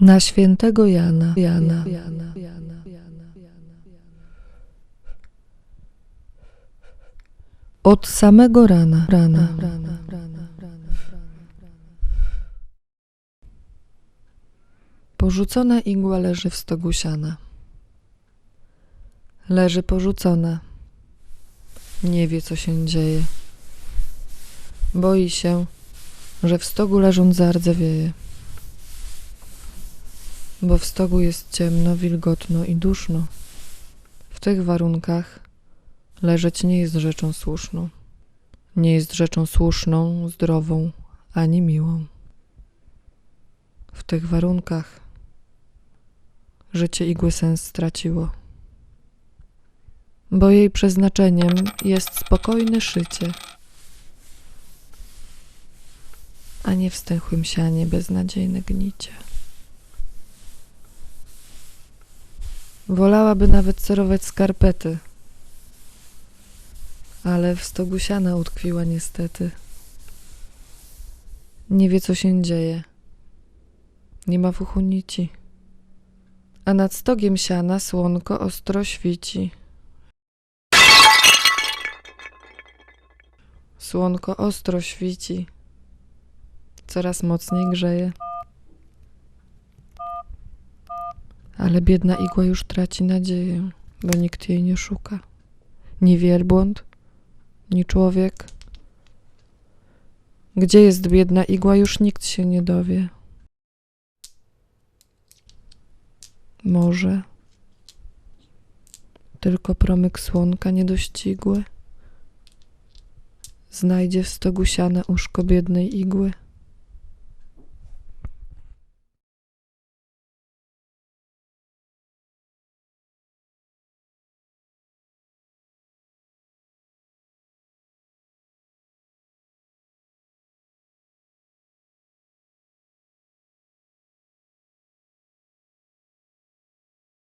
Na świętego Jana. Jana. Od samego rana. rana. Porzucona igła leży w stogu siana. Leży porzucona. Nie wie, co się dzieje. Boi się, że w stogu leżąc zardzewieje. Bo w stogu jest ciemno, wilgotno i duszno. W tych warunkach leżeć nie jest rzeczą słuszną. Nie jest rzeczą słuszną, zdrową ani miłą. W tych warunkach życie igły sens straciło. Bo jej przeznaczeniem jest spokojne szycie, a nie w stęchłym sianie beznadziejne gnicie. Wolałaby nawet cerować skarpety, ale w stogu siana utkwiła niestety. Nie wie, co się dzieje. Nie ma w uchu nici. A nad stogiem siana słonko ostro świci. Słonko ostro świci. Coraz mocniej grzeje. Ale biedna igła już traci nadzieję, bo nikt jej nie szuka. Ni wielbłąd, ni człowiek. Gdzie jest biedna igła, już nikt się nie dowie. Może tylko promyk słonka niedościgły znajdzie w stogu siana uszko biednej igły.